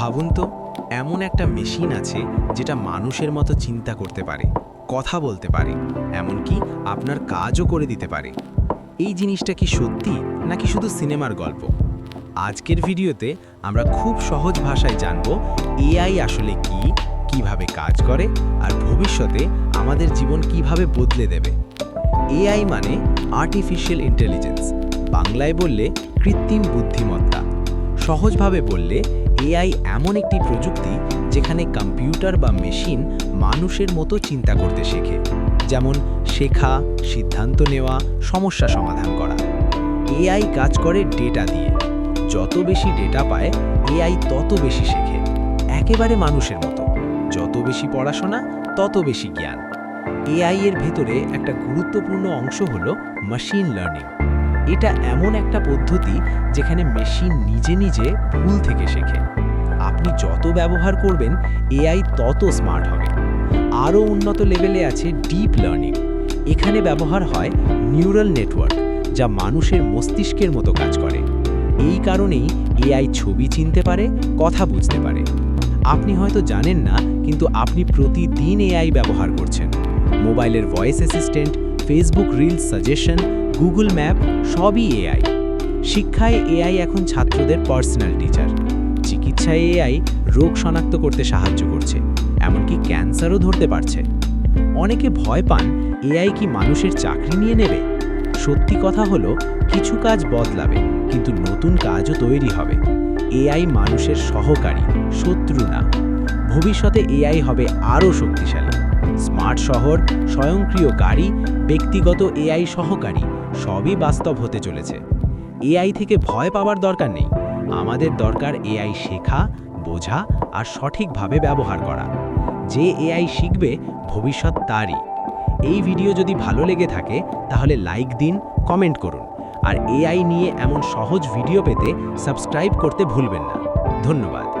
ভাবুন তো, এমন একটা মেশিন আছে যেটা মানুষের মতো চিন্তা করতে পারে, কথা বলতে পারে, এমনকি আপনার কাজও করে দিতে পারে। এই জিনিসটা কি সত্যি, নাকি শুধু সিনেমার গল্প? আজকের ভিডিওতে আমরা খুব সহজ ভাষায় জানব এআই আসলে কি, কীভাবে কাজ করে, আর ভবিষ্যতে আমাদের জীবন কীভাবে বদলে দেবে। এআই মানে আর্টিফিশিয়াল ইন্টেলিজেন্স বাংলায় বললে কৃত্রিম বুদ্ধিমত্তা, সহজভাবে বললে এআই এমন একটি প্রযুক্তি যেখানে কম্পিউটার বা মেশিন মানুষের মতো চিন্তা করতে শেখে। যেমন শেখা, সিদ্ধান্ত নেওয়া, সমস্যা সমাধান করা। এআই কাজ করে ডেটা দিয়ে। যত বেশি ডেটা পায়, এআই তত বেশি শেখে। একেবারে মানুষের মতো। যত বেশি পড়াশোনা, তত বেশি জ্ঞান। এআই এর ভেতরে একটা গুরুত্বপূর্ণ অংশ হল মেশিন লার্নিং এটা এমন একটা পদ্ধতি যেখানে মেশিন নিজে নিজে ভুল থেকে শেখে। আপনি যত ব্যবহার করবেন এআই তত স্মার্ট হবে। আরও উন্নত লেভেলে আছে ডিপ লার্নিং এখানে ব্যবহার হয় নিউরাল নেটওয়ার্ক যা মানুষের মস্তিষ্কের মতো কাজ করে। এই কারণেই এআই ছবি চিনতে পারে, কথা বুঝতে পারে। আপনি হয়তো জানেন না, কিন্তু আপনি প্রতিদিন এআই ব্যবহার করছেন। মোবাইলের voice assistant Facebook reels suggestion Google map সবই এআই শিক্ষায় এআই এখন ছাত্রদের পার্সোনাল টিচার চিকিৎসায় এআই রোগ শনাক্ত করতে সাহায্য করছে, এমনকি ক্যান্সারও ধরতে পারছে। অনেকে ভয় পান, এআই কি মানুষের চাকরি নিয়ে নেবে? সত্যি কথা হলো, কিছু কাজ বদলাবে, কিন্তু নতুন কাজও তৈরি হবে। এআই মানুষের সহকারী, শত্রু না। ভবিষ্যতে এআই হবে আরও শক্তিশালী। স্মার্ট শহর, স্বয়ংক্রিয় গাড়ি, ব্যক্তিগত এআই সহকারী, সবই বাস্তব হতে চলেছে। এআই থেকে ভয় পাওয়ার দরকার নেই। আমাদের দরকার এআই শেখা, বোঝা আর সঠিকভাবে ব্যবহার করা। যে এআই শিখবে, ভবিষ্যৎ তারই। এই ভিডিও যদি ভালো লেগে থাকে, তাহলে লাইক দিন, কমেন্ট করুন। আর এআই নিয়ে এমন সহজ ভিডিও পেতে সাবস্ক্রাইব করতে ভুলবেন না। ধন্যবাদ।